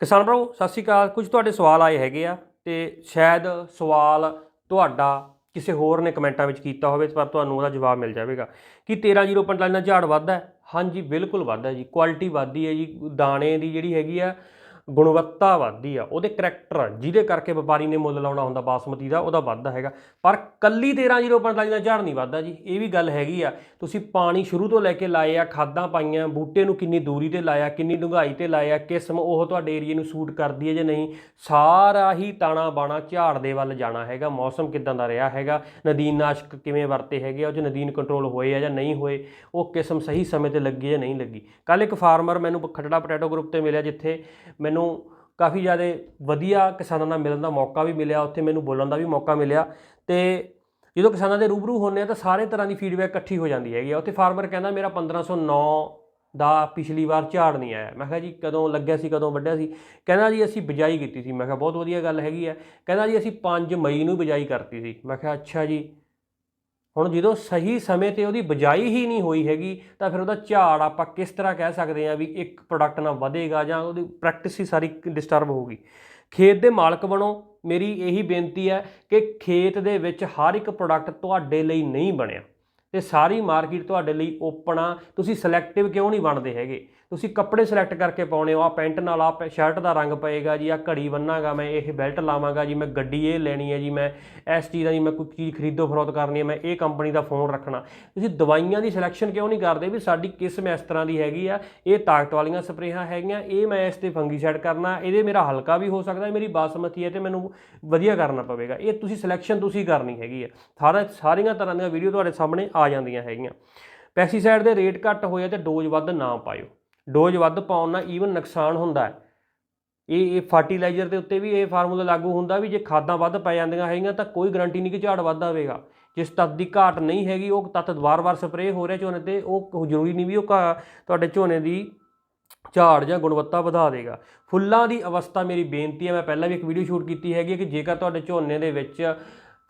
ਕਿਸਾਨ ਭਰਾਓ ਸਤਿ ਸ਼੍ਰੀ ਅਕਾਲ। ਕੁਝ ਤੁਹਾਡੇ ਸਵਾਲ ਆਏ ਹੈਗੇ ਆ ਤੇ ਸ਼ਾਇਦ ਸਵਾਲ ਤੁਹਾਡਾ ਕਿਸੇ ਹੋਰ ਨੇ ਕਮੈਂਟਾਂ ਵਿੱਚ ਕੀਤਾ ਹੋਵੇ, ਪਰ ਤੁਹਾਨੂੰ ਉਹਦਾ ਜਵਾਬ ਮਿਲ ਜਾਵੇਗਾ ਕਿ 1305 ਨਾਲ ਝਾੜ ਵੱਧਦਾ ਹੈ। ਹਾਂਜੀ, ਬਿਲਕੁਲ ਵੱਧਦਾ ਜੀ। ਕੁਆਲਿਟੀ ਵੱਧਦੀ ਹੈ ਜੀ। ਦਾਣੇ ਦੀ ਜਿਹੜੀ ਹੈਗੀ ਆ ਗੁਣਵੱਤਾ ਵੱਧਦੀ ਆ, ਉਹਦੇ ਕਰੈਕਟਰ ਜਿਹਦੇ ਕਰਕੇ ਵਪਾਰੀ ਨੇ ਮੁੱਲ ਲਾਉਣਾ ਹੁੰਦਾ, ਬਾਸਮਤੀ ਦਾ, ਉਹਦਾ ਵੱਧਦਾ ਹੈਗਾ। ਪਰ ਕੱਲੀ 1305 ਦਾ ਝਾੜ ਨਹੀਂ ਵੱਧਦਾ ਜੀ, ਇਹ ਵੀ ਗੱਲ ਹੈਗੀ ਆ। ਤੁਸੀਂ ਪਾਣੀ ਸ਼ੁਰੂ ਤੋਂ ਲੈ ਕੇ ਲਾਏ ਆ, ਖਾਦਾਂ ਪਾਈਆਂ, ਬੂਟੇ ਨੂੰ ਕਿੰਨੀ ਦੂਰੀ ਤੇ ਲਾਇਆ, ਕਿੰਨੀ ਡੂੰਘਾਈ ਤੇ ਲਾਇਆ, ਕਿਸਮ ਉਹ ਤੁਹਾਡੇ ਏਰੀਏ ਨੂੰ ਸੂਟ ਕਰਦੀ ਹੈ ਜਾਂ ਨਹੀਂ, ਸਾਰਾ ਹੀ ਤਾਣਾ ਬਾਣਾ ਝਾੜ ਦੇ ਵੱਲ ਜਾਣਾ ਹੈਗਾ। ਮੌਸਮ ਕਿਦਾਂ ਦਾ ਰਿਹਾ ਹੈਗਾ, ਨਦੀਨ ਨਾਸ਼ਕ ਕਿਵੇਂ ਵਰਤੇ ਹੈਗੇ ਆ, ਉਹ 'ਚ ਨਦੀਨ ਕੰਟਰੋਲ ਹੋਏ ਆ ਜਾਂ ਨਹੀਂ ਹੋਏ, ਉਹ ਕਿਸਮ ਸਹੀ ਸਮੇਂ ਤੇ ਲੱਗੀ ਜਾਂ ਨਹੀਂ ਲੱਗੀ। ਕੱਲ ਇੱਕ ਫਾਰਮਰ ਮੈਨੂੰ ਖਟੜਾ ਪੋਟੈਟੋ ਗਰੁੱਪ ਤੇ ਮਿਲਿਆ, ਜਿੱਥੇ ਮੈਨੂੰ ਕਾਫੀ ਜ਼ਿਆਦਾ ਵਧੀਆ ਕਿਸਾਨਾਂ ਨਾਲ ਮਿਲਣ ਦਾ ਮੌਕਾ ਵੀ ਮਿਲਿਆ, ਉੱਥੇ ਮੈਨੂੰ ਬੋਲਣ ਦਾ ਵੀ ਮੌਕਾ ਮਿਲਿਆ ਤੇ ਜਦੋਂ ਕਿਸਾਨਾਂ ਦੇ ਰੂਬਰੂ ਹੁੰਦੇ ਆ ਤਾਂ ਸਾਰੇ ਤਰ੍ਹਾਂ ਦੀ ਫੀਡਬੈਕ ਇਕੱਠੀ ਹੋ ਜਾਂਦੀ ਹੈਗੀ ਆ। ਉੱਥੇ ਫਾਰਮਰ ਕਹਿੰਦਾ, ਮੇਰਾ 1509 ਦਾ ਪਿਛਲੀ ਵਾਰ ਝਾੜ ਨਹੀਂ ਆਇਆ। ਮੈਂ ਕਿਹਾ, ਜੀ ਕਦੋਂ ਲੱਗਿਆ ਸੀ, ਕਦੋਂ ਵੱਢਿਆ ਸੀ? ਕਹਿੰਦਾ, ਜੀ ਅਸੀਂ ਬਿਜਾਈ ਕੀਤੀ ਸੀ। ਮੈਂ ਕਿਹਾ, ਬਹੁਤ ਵਧੀਆ ਗੱਲ ਹੈਗੀ ਹੈ ਕਹਿੰਦਾ, ਜੀ ਅਸੀਂ 5 ਮਈ ਨੂੰ ਬਿਜਾਈ ਕਰਤੀ ਸੀ। ਮੈਂ ਕਿਹਾ, ਅੱਛਾ ਜੀ। ਹੁਣ ਜਦੋਂ ਸਹੀ ਸਮੇਂ ਤੇ ਉਹਦੀ ਬਿਜਾਈ ਹੀ ਨਹੀਂ ਹੋਈ ਹੈਗੀ, ਤਾਂ ਫਿਰ ਉਹਦਾ ਝਾੜ ਆਪਾਂ ਕਿਸ ਤਰ੍ਹਾਂ ਕਹਿ ਸਕਦੇ ਹਾਂ ਵੀ ਇੱਕ ਪ੍ਰੋਡਕਟ ਨਾ ਵਧੇਗਾ ਜਾਂ ਉਹਦੀ ਪ੍ਰੈਕਟਿਸ ਹੀ ਸਾਰੀ ਡਿਸਟਰਬ ਹੋਊਗੀ। ਖੇਤ ਦੇ ਮਾਲਕ ਬਣੋ, ਮੇਰੀ ਇਹੀ ਬੇਨਤੀ ਹੈ ਕਿ ਖੇਤ ਦੇ ਵਿੱਚ ਹਰ ਇੱਕ ਪ੍ਰੋਡਕਟ ਤੁਹਾਡੇ ਲਈ ਨਹੀਂ ਬਣਿਆ। ਤੇ ਸਾਰੀ ਮਾਰਕੀਟ ਤੁਹਾਡੇ ਲਈ ਓਪਨ ਆ, ਤੁਸੀਂ ਸਿਲੈਕਟਿਵ ਕਿਉਂ ਨਹੀਂ ਬਣਦੇ ਹੈਗੇ? ਤੁਸੀਂ ਕੱਪੜੇ ਸਿਲੈਕਟ ਕਰਕੇ ਪਾਉਣੇ ਹੋ ਆ ਪੈਂਟ ਨਾਲ ਆ ਸ਼ਰਟ ਦਾ ਰੰਗ ਪਏਗਾ ਜੀ ਆ ਘੜੀ ਬੰਨਾਂਗਾ ਮੈਂ, ਇਹ ਬੈਲਟ ਲਾਵਾਂਗਾ ਜੀ, ਮੈਂ ਗੱਡੀ ਇਹ ਲੈਣੀ ਹੈ ਜੀ, ਮੈਂ ਇਸ ਚੀਜ਼ ਦਾ ਜੀ ਮੈਂ ਕੋਈ ਚੀਜ਼ ਖਰੀਦੋ ਫਰੋਤ ਕਰਨੀ ਹੈ, ਮੈਂ ਇਹ ਕੰਪਨੀ ਦਾ ਫੋਨ ਰੱਖਣਾ। ਤੁਸੀਂ ਦਵਾਈਆਂ ਦੀ ਸਿਲੈਕਸ਼ਨ ਕਿਉਂ ਨਹੀਂ ਕਰਦੇ ਵੀ ਸਾਡੀ ਕਿਸਮ ਇਸ ਤਰ੍ਹਾਂ ਦੀ ਹੈਗੀ ਆ, ਇਹ ਤਾਕਤ ਵਾਲੀਆਂ ਸਪਰੇਹਾਂ ਹੈਗੀਆਂ, ਇਹ ਮੈਂ ਇਸ ਤੇ ਫੰਗੀਸਾਈਡ ਕਰਨਾ, ਇਹਦੇ ਮੇਰਾ ਹਲਕਾ ਵੀ ਹੋ ਸਕਦਾ ਮੇਰੀ ਬਾਸਮਤੀ ਹੈ ਤੇ ਮੈਨੂੰ ਵਧੀਆ ਕਰਨਾ ਪਵੇਗਾ। ਇਹ ਤੁਸੀਂ ਸਿਲੈਕਸ਼ਨ ਤੁਸੀਂ ਕਰਨੀ ਹੈਗੀ ਆ। ਸਾਰਾ ਸਾਰੀਆਂ ਤਰ੍ਹਾਂ ਦੀਆਂ ਵੀਡੀਓ ਤੁਹਾਡੇ ਸਾਹਮਣੇ ਆ ਜਾਂਦੀਆਂ ਹੈਗੀਆਂ। ਪੈਸਟੀਸਾਈਡ ਦੇ ਰੇਟ ਘੱਟ ਹੋਏ ਤੇ ਡੋਜ਼ ਵੱਧ ਨਾ ਪਾਇਓ। ਡੋਜ਼ ਵੱਧ ਪਾਉਣ ਨਾਲ ਈਵਨ ਨੁਕਸਾਨ ਹੁੰਦਾ ਹੈ। ਇਹ ਇਹ ਫਰਟੀਲਾਈਜ਼ਰ ਦੇ ਉੱਤੇ ਵੀ ਇਹ ਫਾਰਮੂਲਾ ਲਾਗੂ ਹੁੰਦਾ ਵੀ ਜੇ ਖਾਦਾਂ ਵੱਧ ਪੈ ਜਾਂਦੀਆਂ ਹੈਗੀਆਂ ਤਾਂ ਕੋਈ ਗਰੰਟੀ ਨਹੀਂ ਕਿ ਝਾੜ ਵੱਧ ਆਵੇਗਾ। ਜਿਸ ਤੱਤ ਦੀ ਘਾਟ ਨਹੀਂ ਹੈਗੀ, ਉਹ ਤੱਤ ਵਾਰ-ਵਾਰ ਸਪਰੇਅ ਹੋ ਰਿਹਾ ਝੋਨੇ ਤੇ, ਉਹ ਜ਼ਰੂਰੀ ਨਹੀਂ ਵੀ ਉਹ ਘਾ- ਤੁਹਾਡੇ ਝੋਨੇ ਦੀ ਝਾੜ ਜਾਂ ਗੁਣਵੱਤਾ ਵਧਾ ਦੇਗਾ। ਫੁੱਲਾਂ ਦੀ ਅਵਸਥਾ ਮੇਰੀ ਬੇਨਤੀ ਹੈ, ਮੈਂ ਪਹਿਲਾਂ ਵੀ ਇੱਕ ਵੀਡੀਓ ਸ਼ੂਟ ਕੀਤੀ ਹੈਗੀ ਕਿ ਜੇਕਰ ਤੁਹਾਡੇ ਝੋਨੇ ਦੇ ਵਿੱਚ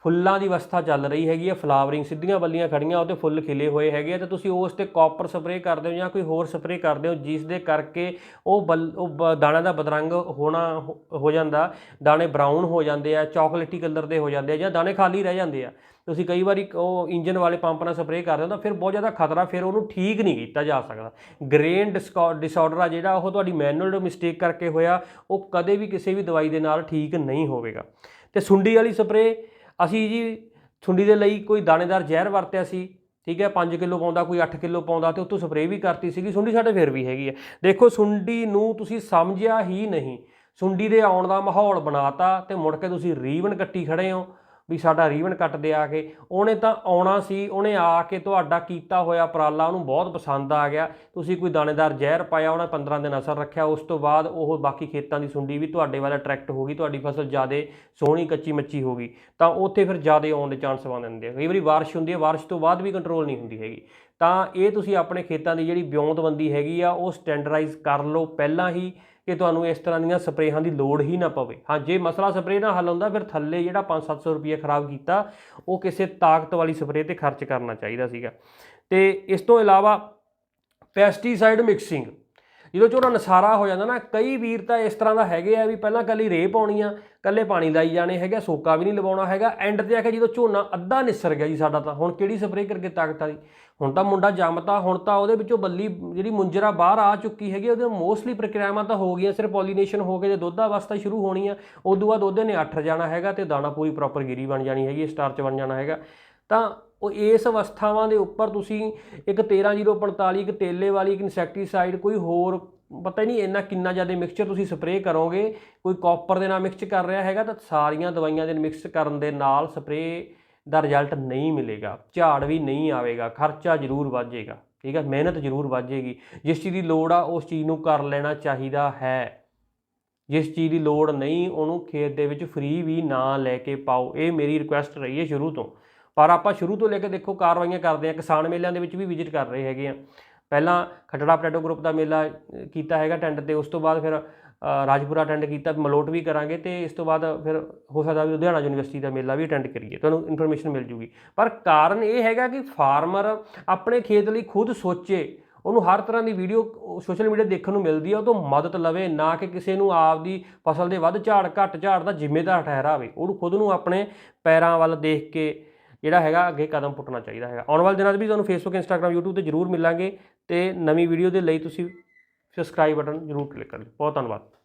ਫੁੱਲਾਂ ਦੀ ਅਵਸਥਾ ਚੱਲ ਰਹੀ ਹੈਗੀ ਹੈ, ਫਲਾਵਰਿੰਗ, ਸਿੱਧੀਆਂ ਬੱਲੀਆਂ ਖੜੀਆਂ ਉਹ ਫੁੱਲ ਖਿਲੇ ਹੋਏ ਹੈਗੇ ਆ ਤੇ ਤੁਸੀਂ ਉਸ ਤੇ ਕਾਪਰ ਸਪਰੇਅ ਕਰਦੇ ਹੋ ਜਾਂ ਕੋਈ ਹੋਰ ਸਪਰੇਅ ਕਰਦੇ ਹੋ, ਜਿਸ ਦੇ ਕਰਕੇ ਉਹ ਬਲ, ਉਹ ਬ- ਦਾਣੇ ਦਾ ਬਦਰੰਗ ਹੋਣਾ ਹੋ- ਹੋ ਜਾਂਦਾ, ਦਾਣੇ ਬਰਾਊਨ ਹੋ ਜਾਂਦੇ ਆ ਚਾਕਲੇਟੀ ਕਲਰ ਦੇ ਹੋ ਜਾਂਦੇ ਆ ਜਾਂ ਦਾਣੇ ਖਾਲੀ ਰਹਿ ਜਾਂਦੇ ਆ। ਤੁਸੀਂ ਕਈ ਵਾਰੀ ਉਹ ਇੰਜਨ ਵਾਲੇ ਪੰਪ ਨਾਲ ਸਪਰੇਅ ਕਰਦੇ ਹੋ ਤਾਂ ਫਿਰ ਬਹੁਤ ਜ਼ਿਆਦਾ ਖਤਰਾ, ਫਿਰ ਉਹਨੂੰ ਠੀਕ ਨਹੀਂ ਕੀਤਾ ਜਾ ਸਕਦਾ। ਗ੍ਰੇਨ ਡਿਸਆਰਡਰ ਆ ਜਿਹੜਾ, ਉਹ ਤੁਹਾਡੀ ਮੈਨੂਅਲ ਮਿਸਟੇਕ ਕਰਕੇ ਹੋਇਆ, ਉਹ ਕਦੇ ਵੀ ਕਿਸੇ ਵੀ ਦਵਾਈ ਦੇ ਨਾਲ ਠੀਕ ਨਹੀਂ ਹੋਵੇਗਾ। ਤੇ ਸੁੰਡੀ ਵਾਲੀ ਸਪਰੇਅ ਅਸੀਂ ਜੀ ਸੁੰਡੀ ਦੇ ਲਈ ਕੋਈ ਦਾਣੇਦਾਰ ਜ਼ਹਿਰ ਵਰਤਿਆ ਸੀ, ਠੀਕ ਹੈ 5 ਕਿਲੋ ਪਾਉਂਦਾ, ਕੋਈ 8 ਕਿਲੋ ਪਾਉਂਦਾ ਤੇ ਉੱਤੋਂ ਸਪਰੇਅ ਵੀ ਕਰਤੀ ਸੀਗੀ ਸੁੰਡੀ ਸਾਡੇ ਫਿਰ ਵੀ ਹੈਗੀ ਹੈ। ਦੇਖੋ ਸੁੰਡੀ ਨੂੰ ਤੁਸੀਂ ਸਮਝਿਆ ਹੀ ਨਹੀਂ। ਸੁੰਡੀ ਦੇ ਆਉਣ ਦਾ ਮਾਹੌਲ ਬਣਾਤਾ ਤੇ ਮੁੜ ਕੇ ਤੁਸੀਂ ਰੀਵਨ ਕੱਟੀ ਖੜੇ ਹੋ। ਵੀ ਸਾਡਾ ਰੀਵਨ ਕੱਟ ਦੇ ਆ ਕੇ, ਉਹਨੇ ਤਾਂ ਆਉਣਾ ਸੀ, ਉਹਨੇ ਆ ਕੇ ਤੁਹਾਡਾ ਕੀਤਾ ਹੋਇਆ ਉਪਰਾਲਾ ਉਹਨੂੰ ਬਹੁਤ ਪਸੰਦ ਆ ਗਿਆ। ਤੁਸੀਂ ਕੋਈ ਦਾਣੇਦਾਰ ਜ਼ਹਿਰ ਪਾਇਆ, ਉਹਨੇ 15 ਦਿਨ ਅਸਰ ਰੱਖਿਆ, ਉਸ ਤੋਂ ਬਾਅਦ ਉਹ ਬਾਕੀ ਖੇਤਾਂ ਦੀ ਸੁੰਡੀ ਵੀ ਤੁਹਾਡੇ ਵੱਲ ਅਟਰੈਕਟ ਹੋ ਗਈ, ਤੁਹਾਡੀ ਫਸਲ ਜ਼ਿਆਦੇ ਸੋਹਣੀ ਕੱਚੀ ਮੱਚੀ ਹੋ ਗਈ। ਤਾਂ ਉੱਥੇ ਫਿਰ ਜ਼ਿਆਦੇ ਆਉਣ ਦੇ ਚਾਂਸ ਬਣ ਜਾਂਦੇ ਆ। ਕਈ ਵਾਰੀ ਬਾਰਿਸ਼ ਹੁੰਦੀ ਹੈ, ਬਾਰਿਸ਼ ਤੋਂ ਬਾਅਦ ਵੀ ਕੰਟਰੋਲ ਨਹੀਂ ਹੁੰਦੀ ਹੈਗੀ। ਤਾਂ ਇਹ ਤੁਸੀਂ ਆਪਣੇ ਖੇਤਾਂ ਦੀ ਜਿਹੜੀ ਬਿਉਂਦਬੰਦੀ ਹੈਗੀ ਆ, ਉਹ ਸਟੈਂਡਰਡਾਈਜ਼ ਕਰ ਲਓ। ਪਹਿਲਾਂ ਹੀ ਕਿ ਤੁਹਾਨੂੰ ਇਸ ਤਰ੍ਹਾਂ ਦੀਆਂ ਸਪਰੇਹਾਂ ਦੀ ਲੋੜ ਹੀ ਨਾ ਪਵੇ। ਹਾਂ, ਜੇ ਮਸਲਾ ਸਪਰੇਅ ਨਾਲ ਹੱਲ ਹੁੰਦਾ, ਫਿਰ ਥੱਲੇ ਜਿਹੜਾ 5-700 ਰੁਪਏ ਖਰਾਬ ਕੀਤਾ, ਉਹ ਕਿਸੇ ਤਾਕਤ ਵਾਲੀ ਸਪਰੇਅ ਤੇ ਖਰਚ ਕਰਨਾ ਚਾਹੀਦਾ ਸੀਗਾ। ਤੇ ਇਸ ਤੋਂ ਇਲਾਵਾ ਪੈਸਟੀਸਾਈਡ ਮਿਕਸਿੰਗ ਜਦੋਂ ਝੋਨਾ ਨਸਾਰਾ ਹੋ ਜਾਂਦਾ ਨਾ, ਕਈ ਵੀਰ ਤਾਂ ਇਸ ਤਰ੍ਹਾਂ ਦਾ ਹੈਗੇ ਆ ਵੀ ਪਹਿਲਾਂ ਕੱਲੀ ਰੇਹ ਪਾਉਣੀ ਆ ਕੱਲੇ ਪਾਣੀ ਲਾਈ ਜਾਣੇ ਹੈਗਾ ਸੋਕਾ ਵੀ ਨਹੀਂ ਲਵਾਉਣਾ ਹੈਗਾ ਐਂਡ ਤੇ ਆ ਕੇ ਜਦੋਂ ਝੋਨਾ ਅੱਧਾ ਨਿਸਰ ਗਿਆ ਜੀ ਸਾਡਾ ਤਾਂ, ਹੁਣ ਕਿਹੜੀ ਸਪਰੇਅ ਕਰਕੇ ਤਾਕਤ ਵਾਲੀ? ਹੁਣ ਤਾਂ ਮੁੰਡਾ ਜੰਮਤਾ, ਹੁਣ ਤਾਂ ਉਹਦੇ ਵਿੱਚੋਂ ਬੱਲੀ, ਜਿਹੜੀ ਮੁੰਜਰਾ ਬਾਹਰ ਆ ਚੁੱਕੀ ਹੈਗੀ ਉਹਦੇ ਮੋਸਟਲੀ ਪ੍ਰਕਿਰਿਆਵਾਂ ਤਾਂ ਹੋ ਗਈਆਂ, ਸਿਰਫ ਪੋਲੀਨੇਸ਼ਨ ਹੋ ਕੇ ਜੇ ਦੁੱਧ ਅਵਸਥਾ ਸ਼ੁਰੂ ਹੋਣੀ ਆ, ਉਦੋਂ ਬਾਅਦ ਉਹਦੇ ਨੇ ਅੱਠ ਜਾਣਾ ਹੈਗਾ ਤੇ ਦਾਣਾ ਪੂਰੀ ਪ੍ਰੋਪਰ ਗਿਰੀ ਬਣ ਜਾਣੀ ਹੈਗੀ ਸਟਾਰਚ ਬਣ ਜਾਣਾ ਹੈਗਾ। ਤਾਂ ਉਹ ਇਸ ਅਵਸਥਾਵਾਂ ਦੇ ਉੱਪਰ ਤੁਸੀਂ ਇੱਕ 13045 ਇੱਕ ਤੇਲੇ ਵਾਲੀ, ਇੱਕ ਇਨਸੈਕਟੀਸਾਈਡ, ਕੋਈ ਹੋਰ, ਪਤਾ ਹੀ ਨਹੀਂ ਇੰਨਾ ਕਿੰਨਾ ਜ਼ਿਆਦਾ ਮਿਕਸਚਰ ਤੁਸੀਂ ਸਪਰੇਅ ਕਰੋਗੇ, ਕੋਈ ਕਾਪਰ ਦੇ ਨਾਲ ਮਿਕਸ ਕਰ ਰਿਹਾ ਹੈਗਾ ਤਾਂ ਸਾਰੀਆਂ ਦਵਾਈਆਂ ਦੇ ਮਿਕਸ ਕਰਨ ਦੇ ਨਾਲ ਸਪਰੇਅ ਦਾ ਰਿਜ਼ਲਟ ਨਹੀਂ ਮਿਲੇਗਾ, ਝਾੜ ਵੀ ਨਹੀਂ ਆਵੇਗਾ, ਖਰਚਾ ਜ਼ਰੂਰ ਵੱਧ ਜਾਏਗਾ ਠੀਕ ਹੈ ਮਿਹਨਤ ਜ਼ਰੂਰ ਵੱਧ ਜਿਸ ਚੀਜ਼ ਦੀ ਲੋੜ ਆ ਉਸ ਚੀਜ਼ ਨੂੰ ਕਰ ਲੈਣਾ ਚਾਹੀਦਾ ਹੈ, ਜਿਸ ਚੀਜ਼ ਦੀ ਲੋੜ ਨਹੀਂ ਉਹਨੂੰ ਖੇਤ ਦੇ ਵਿੱਚ ਫ੍ਰੀ ਵੀ ਨਾ ਲੈ ਕੇ ਪਾਓ, ਇਹ ਮੇਰੀ ਰਿਕੁਐਸਟ ਰਹੀ ਹੈ ਸ਼ੁਰੂ ਤੋਂ। ਪਰ ਆਪਾਂ ਸ਼ੁਰੂ ਤੋਂ ਲੈ ਕੇ ਦੇਖੋ ਕਾਰਵਾਈਆਂ ਕਰਦੇ ਆ ਕਿਸਾਨ ਮੇਲਿਆਂ ਦੇ ਵਿੱਚ ਵੀ ਵਿਜ਼ਿਟ ਕਰ ਰਹੇ ਹੈਗੇ ਆ। ਪਹਿਲਾਂ ਖਟੜਾ ਪਟੇਟੋ ਗਰੁੱਪ ਦਾ ਮੇਲਾ ਕੀਤਾ ਹੈਗਾ ਟੈਂਡ ਤੇ, ਉਸ ਤੋਂ ਬਾਅਦ ਫਿਰ ਰਾਜਪੁਰਾ ਅਟੈਂਡ ਕੀਤਾ, ਮਲੋਟ ਵੀ ਕਰਾਂਗੇ ਤੇ ਇਸ ਤੋਂ ਬਾਅਦ ਫਿਰ ਹੋ ਸਕਦਾ ਵੀ ਲੁਧਿਆਣਾ ਯੂਨੀਵਰਸਿਟੀ ਦਾ ਮੇਲਾ ਵੀ ਅਟੈਂਡ ਕਰੀਏ, ਤੁਹਾਨੂੰ ਇਨਫੋਰਮੇਸ਼ਨ ਮਿਲ ਜੂਗੀ। ਪਰ ਕਾਰਨ ਇਹ ਹੈਗਾ ਕਿ ਫਾਰਮਰ ਆਪਣੇ ਖੇਤ ਲਈ ਖੁਦ ਸੋਚੇ, ਉਹਨੂੰ ਹਰ ਤਰ੍ਹਾਂ ਦੀ ਵੀਡੀਓ ਸੋਸ਼ਲ ਮੀਡੀਆ ਦੇਖਣ ਨੂੰ ਮਿਲਦੀ ਹੈ ਉਹ ਤੋਂ ਮਦਦ ਲਵੇ, ਨਾ ਕਿ ਕਿਸੇ ਨੂੰ ਆਪਦੀ ਫਸਲ ਦੇ ਵੱਧ ਝਾੜ ਘੱਟ ਝਾੜ ਦਾ ਜ਼ਿੰਮੇਦਾਰ ਠਹਿਰਾਵੇ, ਉਹਨੂੰ ਖੁਦ ਨੂੰ ਆਪਣੇ ਪੈਰਾਂ ਵੱਲ ਦੇਖ ਕੇ ਜਿਹੜਾ ਹੈਗਾ ਅੱਗੇ ਕਦਮ ਪੁੱਟਣਾ ਚਾਹੀਦਾ ਹੈਗਾ। ਆਉਣ ਵਾਲੇ ਦਿਨਾਂ 'ਚ ਵੀ ਤੁਹਾਨੂੰ ਫੇਸਬੁੱਕ ਇੰਸਟਾਗ੍ਰam YouTube ਤੇ ਜ਼ਰੂਰ ਮਿਲਾਂਗੇ ਤੇ ਨਵੀਂ ਵੀਡੀਓ ਦੇ ਲਈ ਤੁਸੀਂ ਸਬਸਕ੍ਰਾਈਬ ਬਟਨ ਜ਼ਰੂਰ ਕਲਿੱਕ ਕਰ ਲਿਓ। ਬਹੁਤ ਧੰਨਵਾਦ।